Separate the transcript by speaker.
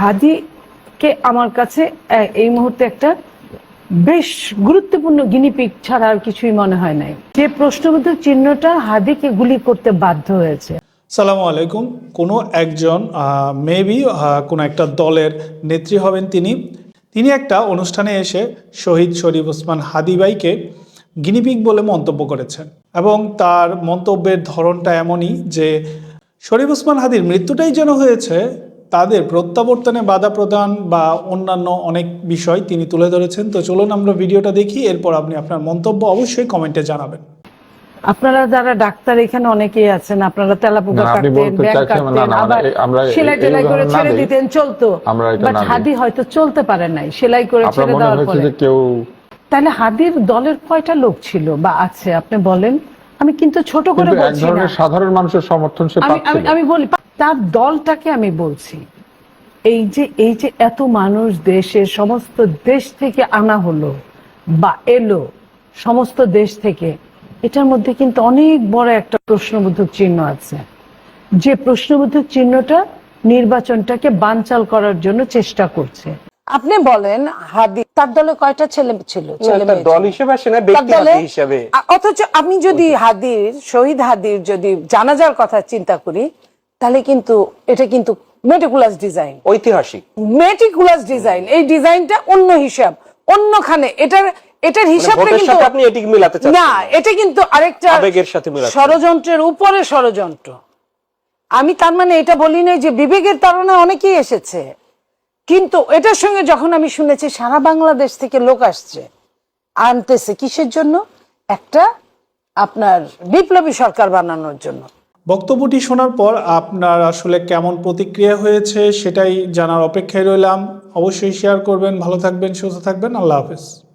Speaker 1: হাদিকে আমার কাছে এই মুহূর্তে একটা বেশ গুরুত্বপূর্ণ গিনিপিক ছাড়া আর কিছুই মনে হয় নাই। যে প্রশ্নবোধক চিহ্নটা হাদিকে গুলি করতে বাধ্য হয়েছে।
Speaker 2: সালামু আলাইকুম। কোনো একজন মেবি কোনো একটা দলের নেত্রী হবেন তিনি। তিনি একটা অনুষ্ঠানে এসে শহীদ শরীফ ওসমান হাদিবাইকে গিনিপিক বলে মন্তব্য করেছেন। এবং তার মন্তব্যের ধরনটা এমনই যে, শরীফ ওসমান হাদির মৃত্যুটাই যেন হয়েছে তাদের প্রত্যাবর্তনে বাধা প্রদান বা অন্যান্য অনেক বিষয় তিনি তুলে ধরেছেন। তো চলুন আমরা ভিডিওটা দেখি এরপর আপনি আপনার মন্তব্য অবশ্যই কমেন্টে জানাবেন।
Speaker 1: আপনারা যারা ডাক্তার এখানে অনেকেই আছেন আপনারা তেলাপোকা কাটতেন ব্যাগ কাটতেন আবার
Speaker 3: আমরা- আমরা
Speaker 1: সেলাই টেলাই করে ছেড়ে দিতেন চলতো। বাট হাদি হয়তো চলতে পারে নাই সেলাই করে ছেড়ে দেওয়ার পরে।
Speaker 3: কেউ
Speaker 1: তাহলে হাদির দলের কয়টা লোক ছিল বা আছে? আপনি বলেন আমি কিন্তু ছোট করে বলছি না।
Speaker 3: সাধারণ মানুষের সমর্থন সে
Speaker 1: আমি বলি তার দলটাকে আমি বলছি এই যে এই যে এত মানুষ দেশের সমস্ত দেশ থেকে আনা হলো বা এলো সমস্ত দেশ থেকে এটার মধ্যে কিন্তু অনেক বড় একটা প্রশ্নবোধক চিহ্ন আছে। যে প্রশ্নবোধক চিহ্নটা নির্বাচনটাকে বানচাল করার জন্য চেষ্টা করছে।
Speaker 4: আপনি বলেন হাদি তার দলে কয়টা ছেলে ছিল
Speaker 5: দল হিসেবে আসে না
Speaker 4: তার
Speaker 5: ব্যক্তি হিসাবে।
Speaker 4: অথচ আমি যদি হাদির শহীদ হাদির যদি জানাজার কথা চিন্তা করি তাহলে কিন্তু এটা কিন্তু মেটিকুলাস ডিজাইন
Speaker 5: ঐতিহাসিক।
Speaker 4: মেটিকুলাস ডিজাইন এই ডিজাইনটা অন্য হিসাব। অন্যখানে এটার এটার হিসাবটা কিন্তু
Speaker 5: আপনি এটিকে মিলাতে চাচ্ছেন
Speaker 4: না এটা কিন্তু আরেকটা
Speaker 5: আবেগের সাথে মিলাচ্ছেন।
Speaker 4: ষড়যন্ত্রের উপরে ষড়যন্ত্র। আমি তার মানে এটা বলি নাই যে বিবেকের তাড়না অনেকেই এসেছে। কিন্তু এটার সঙ্গে যখন আমি শুনেছি সারা বাংলাদেশ থেকে লোক আসছে আনতেছে কিসের জন্য? একটা আপনার বিপ্লবী সরকার বানানোর জন্য।
Speaker 2: বক্তব্যটি শোনার পর আপনার আসলে কেমন প্রতিক্রিয়া হয়েছে সেটাই জানার অপেক্ষায় রইলাম। অবশ্যই শেয়ার করবেন, ভালো থাকবেন, সুস্থ থাকবেন। আল্লাহ হাফেজ।